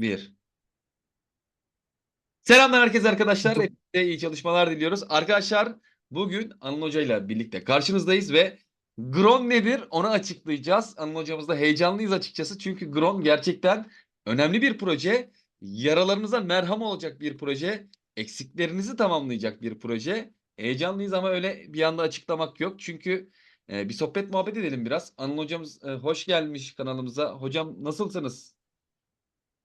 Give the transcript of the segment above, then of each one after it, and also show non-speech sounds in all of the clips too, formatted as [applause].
Bir. Selamlar herkese arkadaşlar. Hepinize iyi çalışmalar diliyoruz. Arkadaşlar bugün Anıl Hoca ile birlikte karşınızdayız ve Gron nedir onu açıklayacağız. Anıl Hocamız da heyecanlıyız açıkçası. Çünkü Gron gerçekten önemli bir proje. Yaralarınıza merham olacak bir proje. Eksiklerinizi tamamlayacak bir proje. Heyecanlıyız ama öyle bir anda açıklamak yok. Çünkü e, bir sohbet muhabbet edelim biraz. Anıl Hocamız e, hoş gelmiş kanalımıza. Hocam nasılsınız?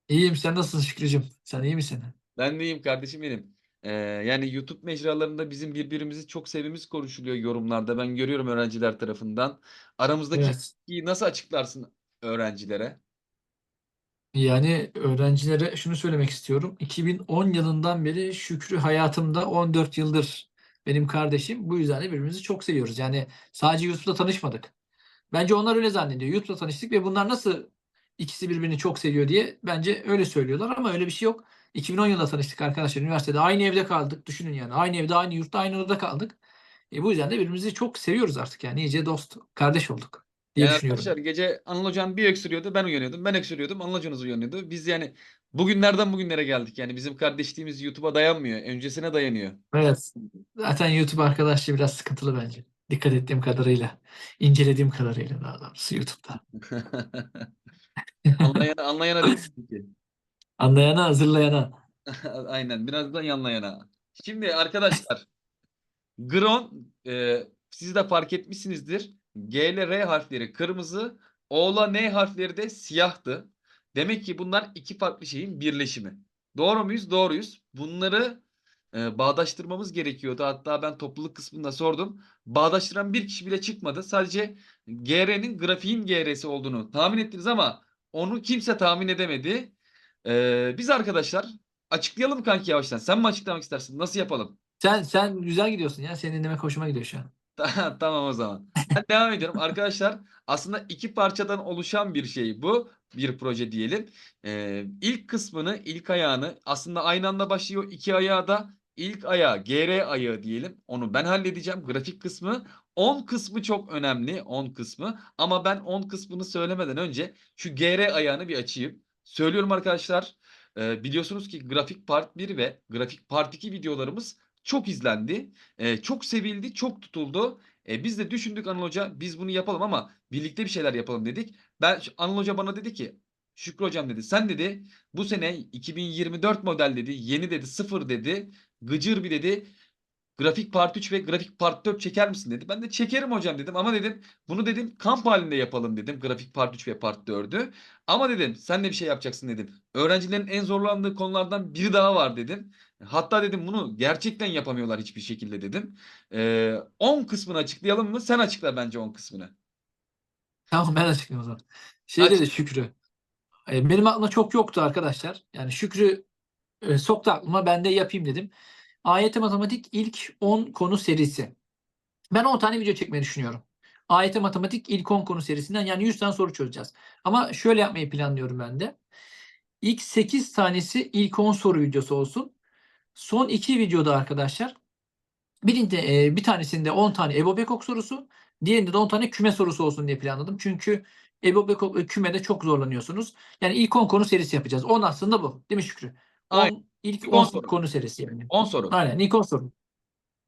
İyiyim sen nasılsın Şükrücüğüm? Sen iyi misin? Ben de iyiyim kardeşim benim. Ee, yani YouTube mecralarında bizim birbirimizi çok sevimiz konuşuluyor yorumlarda. Ben görüyorum öğrenciler tarafından. Aramızdaki Evet. ilişkiyi nasıl açıklarsın öğrencilere? Yani öğrencilere şunu söylemek istiyorum. 2010 yılından beri Şükrü hayatımda 14 yıldır benim kardeşim. Bu yüzden de birbirimizi çok seviyoruz. Yani sadece YouTube'da tanışmadık. Bence onlar öyle zannediyor. YouTube'da tanıştık ve bunlar nasıl ikisi birbirini çok seviyor diye bence öyle söylüyorlar ama öyle bir şey yok. 2010 yılında tanıştık arkadaşlar. Üniversitede aynı evde kaldık. Düşünün yani. Aynı evde, aynı yurtta, aynı odada kaldık. E, bu yüzden de birbirimizi çok seviyoruz artık yani. İyice dost, kardeş olduk diye Yani düşünüyorum. arkadaşlar gece Anıl Hocam bir öksürüyordu ben uyanıyordum. Ben öksürüyordum Anıl Hocanız uyanıyordu. Biz yani bugünlerden bugünlere geldik. Yani bizim kardeşliğimiz YouTube'a dayanmıyor. Öncesine dayanıyor. Evet. Zaten YouTube arkadaşlığı biraz sıkıntılı bence. Dikkat ettiğim kadarıyla. incelediğim kadarıyla daha doğrusu YouTube'da. [laughs] Anlayana, anlayana [laughs] dedim ki. Anlayana, hazırlayana. [laughs] Aynen biraz da yanlayana. Şimdi arkadaşlar Gron e, siz de fark etmişsinizdir. G ile R harfleri kırmızı, O ile N harfleri de siyahtı. Demek ki bunlar iki farklı şeyin birleşimi. Doğru muyuz? Doğruyuz. Bunları e, bağdaştırmamız gerekiyordu. Hatta ben topluluk kısmında sordum. Bağdaştıran bir kişi bile çıkmadı. Sadece GR'nin grafiğin GR'si olduğunu tahmin ettiniz ama onu kimse tahmin edemedi. E, biz arkadaşlar açıklayalım kanki yavaştan. Sen mi açıklamak istersin? Nasıl yapalım? Sen sen güzel gidiyorsun ya. Senin dinlemek hoşuma gidiyor şu an. [laughs] Tamam o zaman. Ben devam ediyorum. Arkadaşlar aslında iki parçadan oluşan bir şey bu. Bir proje diyelim. Ee, ilk kısmını, ilk ayağını aslında aynı anda başlıyor. iki ayağı da ilk ayağı, GR ayağı diyelim. Onu ben halledeceğim. Grafik kısmı. 10 kısmı çok önemli. 10 kısmı. Ama ben 10 kısmını söylemeden önce şu GR ayağını bir açayım. Söylüyorum arkadaşlar. Ee, biliyorsunuz ki grafik part 1 ve grafik part 2 videolarımız çok izlendi. Ee, çok sevildi, çok tutuldu. Ee, biz de düşündük Anıl Hoca biz bunu yapalım ama birlikte bir şeyler yapalım dedik. Ben Anıl Hoca bana dedi ki Şükrü Hocam dedi sen dedi bu sene 2024 model dedi yeni dedi sıfır dedi gıcır bir dedi grafik part 3 ve grafik part 4 çeker misin dedi. Ben de çekerim hocam dedim ama dedim bunu dedim kamp halinde yapalım dedim grafik part 3 ve part 4'ü. Ama dedim sen de bir şey yapacaksın dedim. Öğrencilerin en zorlandığı konulardan biri daha var dedim. Hatta dedim bunu gerçekten yapamıyorlar hiçbir şekilde dedim. Ee, 10 kısmını açıklayalım mı? Sen açıkla bence 10 kısmını. Tamam ben açıklayayım o zaman. Şey Aç. dedi Şükrü. e, Benim aklımda çok yoktu arkadaşlar. Yani Şükrü e, soktu aklıma ben de yapayım dedim. AYT Matematik ilk 10 konu serisi. Ben 10 tane video çekmeyi düşünüyorum. AYT Matematik ilk 10 konu serisinden yani 100 tane soru çözeceğiz. Ama şöyle yapmayı planlıyorum ben de. İlk 8 tanesi ilk 10 soru videosu olsun. Son 2 videoda arkadaşlar birinde e, bir tanesinde 10 tane Ebo Bekok sorusu, diğerinde de 10 tane küme sorusu olsun diye planladım. Çünkü Ebo Bekok ve kümede çok zorlanıyorsunuz. Yani ilk 10 konu serisi yapacağız. 10 aslında bu. Değil mi Şükrü? 10, Aynen. ilk İlk 10 10 soru. konu serisi yani. 10 soru. Aynen ilk 10 soru.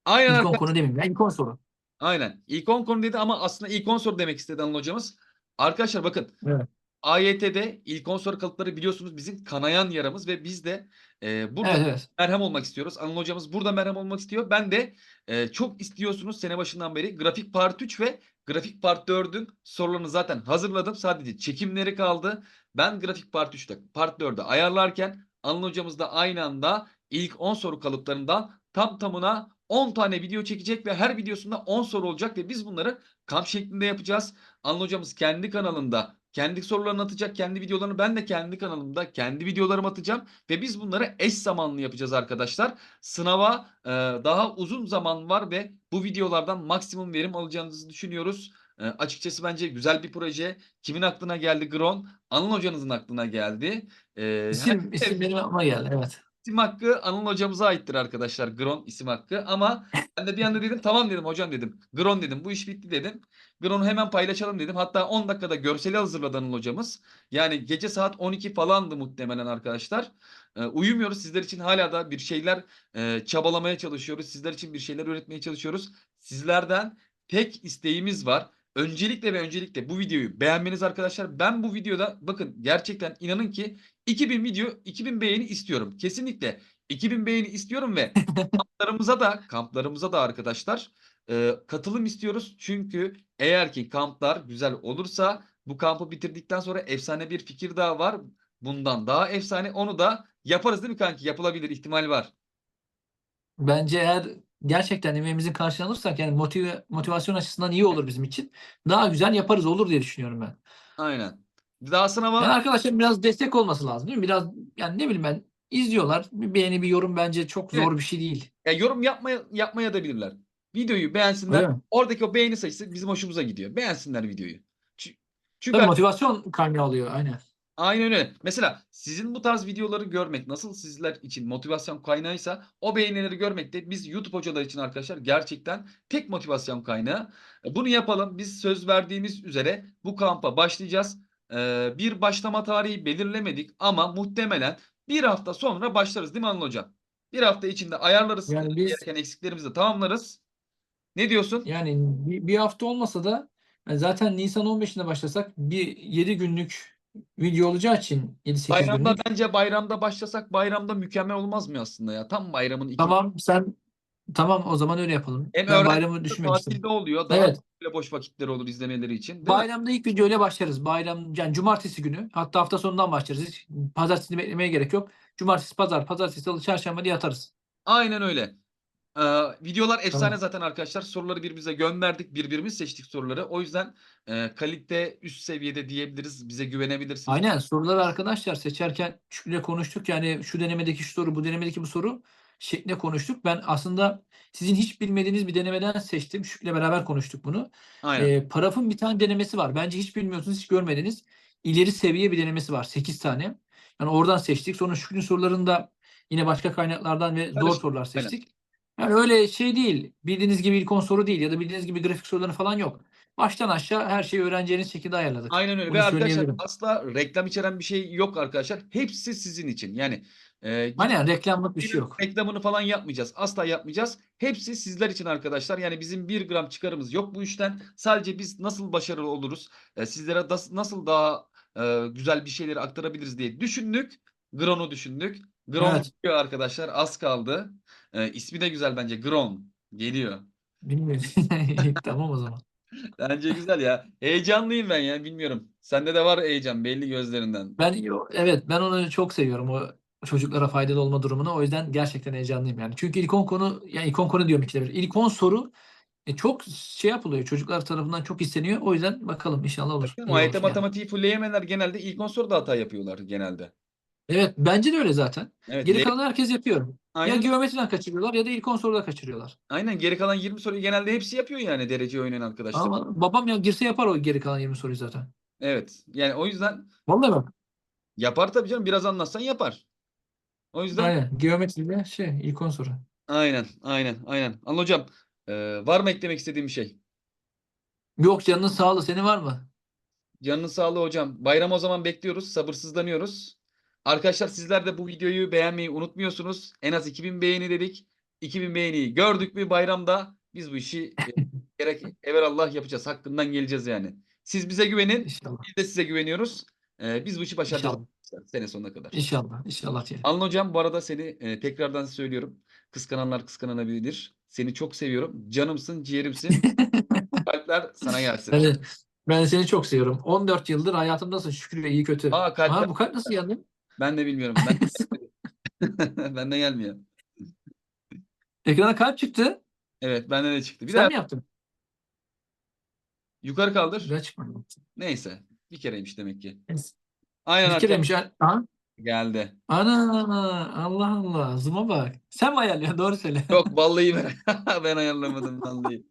Aynen İlk 10 arkadaşlar. konu demeyeyim. ya, ilk 10 soru. Aynen. İlk 10 konu dedi ama aslında ilk 10 soru demek istedi Anıl hocamız. Arkadaşlar bakın. Evet. AYT'de ilk 10 soru kalıpları biliyorsunuz bizim kanayan yaramız ve biz de e, burada Evet evet. merhem olmak istiyoruz. Anıl hocamız burada merhem olmak istiyor. Ben de e, çok istiyorsunuz sene başından beri grafik part 3 ve grafik part 4'ün sorularını zaten hazırladım. Sadece çekimleri kaldı. Ben grafik part 3'te part 4'ü ayarlarken Anıl hocamız da aynı anda ilk 10 soru kalıplarından tam tamına 10 tane video çekecek ve her videosunda 10 soru olacak ve biz bunları kamp şeklinde yapacağız. Anıl hocamız kendi kanalında kendi sorularını atacak, kendi videolarını ben de kendi kanalımda kendi videolarımı atacağım ve biz bunları eş zamanlı yapacağız arkadaşlar. Sınava e, daha uzun zaman var ve bu videolardan maksimum verim alacağınızı düşünüyoruz. E, açıkçası bence güzel bir proje. Kimin aklına geldi Gron? Anıl hocanızın aklına geldi. E, İsim, isim benim aklıma geldi. Evet. isim hakkı Anıl hocamıza aittir arkadaşlar. Gron isim hakkı. Ama ben de bir anda dedim tamam dedim hocam dedim. Gron dedim. Bu iş bitti dedim. Gron'u hemen paylaşalım dedim. Hatta 10 dakikada görseli hazırladı Anıl hocamız. Yani gece saat 12 falandı muhtemelen arkadaşlar. Ee, uyumuyoruz. Sizler için hala da bir şeyler e, çabalamaya çalışıyoruz. Sizler için bir şeyler üretmeye çalışıyoruz. Sizlerden tek isteğimiz var. Öncelikle ve öncelikle bu videoyu beğenmeniz arkadaşlar. Ben bu videoda bakın gerçekten inanın ki 2000 video 2000 beğeni istiyorum. Kesinlikle 2000 beğeni istiyorum ve [laughs] kamplarımıza da kamplarımıza da arkadaşlar e, katılım istiyoruz. Çünkü eğer ki kamplar güzel olursa bu kampı bitirdikten sonra efsane bir fikir daha var. Bundan daha efsane onu da yaparız değil mi kanki? Yapılabilir ihtimal var. Bence eğer gerçekten emeğimizin karşılanırsak yani motive, motivasyon açısından iyi olur bizim için. Daha güzel yaparız olur diye düşünüyorum ben. Aynen. Daha sınava Yani arkadaşlar biraz destek olması lazım değil mi? Biraz yani ne bileyim ben izliyorlar. Bir beğeni bir yorum bence çok Evet. zor bir şey değil. Ya yorum yapmaya yapmaya da bilirler. Videoyu beğensinler. Mi? Oradaki o beğeni sayısı bizim hoşumuza gidiyor. Beğensinler videoyu. Çü- Çünkü Tabii motivasyon kaynağı oluyor aynen. Aynen öyle. Mesela sizin bu tarz videoları görmek nasıl sizler için motivasyon kaynağıysa o beğenileri görmek de biz YouTube hocalar için arkadaşlar gerçekten tek motivasyon kaynağı. E, Bunu yapalım. Biz söz verdiğimiz üzere bu kampa başlayacağız. Ee, bir başlama tarihi belirlemedik ama muhtemelen bir hafta sonra başlarız değil mi Anıl Hocam? Bir hafta içinde ayarlarız. Yani biz- Gereken eksiklerimizi de tamamlarız. Ne diyorsun? Yani bir, bir hafta olmasa da yani zaten Nisan 15'inde başlasak bir 7 günlük video olacağı için 7-8 Bayramda günlük. bence bayramda başlasak bayramda mükemmel olmaz mı aslında ya? Tam bayramın iki Tamam sen tamam o zaman öyle yapalım. Hem Ben öğrenci bayramı düşünmemiştim. tatilde oluyor. Daha Evet. böyle boş vakitleri olur izlemeleri için. Değil mi? Bayramda ilk video ile başlarız. Bayram yani cumartesi günü hatta hafta sonundan başlarız. Hiç pazartesi beklemeye gerek yok. Cumartesi, pazar, pazartesi, salı, çarşamba diye atarız. Aynen öyle. Ee, videolar efsane Tamam. zaten arkadaşlar. Soruları birbirimize gönderdik. Birbirimiz seçtik soruları. O yüzden e, kalite üst seviyede diyebiliriz. Bize güvenebilirsiniz. Aynen soruları arkadaşlar seçerken şöyle konuştuk. Yani şu denemedeki şu soru, bu denemedeki bu soru şeklinde konuştuk. Ben aslında sizin hiç bilmediğiniz bir denemeden seçtim. Şükrü'yle beraber konuştuk bunu. Aynen. Ee, Paraf'ın bir tane denemesi var. Bence hiç bilmiyorsunuz, hiç görmediniz. İleri seviye bir denemesi var. 8 tane. Yani oradan seçtik. Sonra Şükrü'nün sorularını da yine başka kaynaklardan ve zor Karışık. sorular seçtik. Yani öyle şey değil. Bildiğiniz gibi ilk 10 soru değil ya da bildiğiniz gibi grafik soruları falan yok. Baştan aşağı her şeyi öğreneceğiniz şekilde ayarladık. Aynen öyle. Bunu Ve arkadaşlar asla reklam içeren bir şey yok arkadaşlar. Hepsi sizin için. Yani e, Aynen reklamlık bir şey yok. Reklamını falan yapmayacağız. Asla yapmayacağız. Hepsi sizler için arkadaşlar. Yani bizim bir gram çıkarımız yok bu işten. Sadece biz nasıl başarılı oluruz, e, sizlere das- nasıl daha e, güzel bir şeyleri aktarabiliriz diye düşündük. Gron'u düşündük. Gron Evet. geliyor arkadaşlar. Az kaldı. E, ismi de güzel bence. Gron. Geliyor. Bilmiyorum. [laughs] Tamam o zaman. Bence güzel ya. Heyecanlıyım ben ya. Bilmiyorum. Sende de var heyecan belli gözlerinden. Ben evet ben onu çok seviyorum o çocuklara faydalı olma durumunu. O yüzden gerçekten heyecanlıyım yani. Çünkü ilk 10 konu yani ilk 10 konu diyorum ikide bir. İlk 10 soru e, çok şey yapılıyor. Çocuklar tarafından çok isteniyor. O yüzden bakalım inşallah olur. İyi AYT olur yani. matematiği fullleyemeyenler genelde ilk 10 soruda hata yapıyorlar genelde. Evet bence de öyle zaten. Evet. Geri kalan herkes yapıyor. Ya Aynen. geometriden kaçırıyorlar ya da ilk 10 soruda kaçırıyorlar. Aynen geri kalan 20 soruyu genelde hepsi yapıyor yani derece oynayan arkadaşlar. Ama babam ya girse yapar o geri kalan 20 soruyu zaten. Evet. Yani o yüzden Vallahi bak. yapar tabii canım. Biraz anlatsan yapar. O yüzden aynen. Geometride şey ilk 10 soru. aynen aynen. aynen. Anıl hocam e, var mı eklemek istediğim bir şey? Yok canının sağlığı. Senin var mı? Canının sağlığı hocam. Bayram o zaman bekliyoruz. Sabırsızlanıyoruz. Arkadaşlar sizler de bu videoyu beğenmeyi unutmuyorsunuz. En az 2000 beğeni dedik. 2000 beğeniyi gördük mü bayramda biz bu işi e, [laughs] gerek evvelallah yapacağız. Hakkından geleceğiz yani. Siz bize güvenin. İnşallah. Biz de size güveniyoruz. E, biz bu işi başaracağız İnşallah. sene sonuna kadar. İnşallah. İnşallah. Anıl hocam bu arada seni e, tekrardan söylüyorum. Kıskananlar kıskananabilir. Seni çok seviyorum. Canımsın, ciğerimsin. [laughs] Kalpler sana gelsin. Ben, ben seni çok seviyorum. 14 yıldır hayatımdasın şükür ve iyi kötü. Aa, kalpler- Aa, bu kalp nasıl geldi? Ben de bilmiyorum. Ben [laughs] Benden gelmiyor. Ekrana kalp çıktı. Evet, benden de çıktı. Bir Sen daha mi yaptın? yukarı kaldır. Güzel çıkmadı. Neyse. Bir kereymiş demek ki. Neyse. Aynen Bir arkadaşlar. kereymiş. Aha. Geldi. Ana Allah Allah. Zıma bak. Sen mi ayarlıyorsun? Doğru söyle. Yok vallahi ben, [laughs] [laughs] ben ayarlamadım vallahi.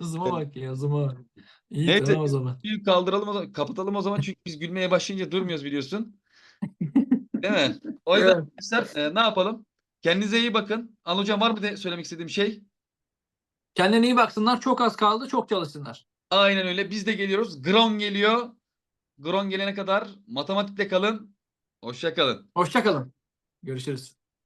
Zıma bak ya zıma. İyi Neyse. tamam o zaman. Bir kaldıralım o zaman, kapatalım o zaman çünkü biz gülmeye başlayınca durmuyoruz biliyorsun. Değil mi? O yüzden arkadaşlar e, ne yapalım? Kendinize iyi bakın. Al hocam var mı de söylemek istediğim şey? Kendine iyi baksınlar. Çok az kaldı. Çok çalışsınlar. Aynen öyle. Biz de geliyoruz. Gron geliyor. Gron gelene kadar matematikte kalın. Hoşça kalın. Hoşça kalın. Görüşürüz.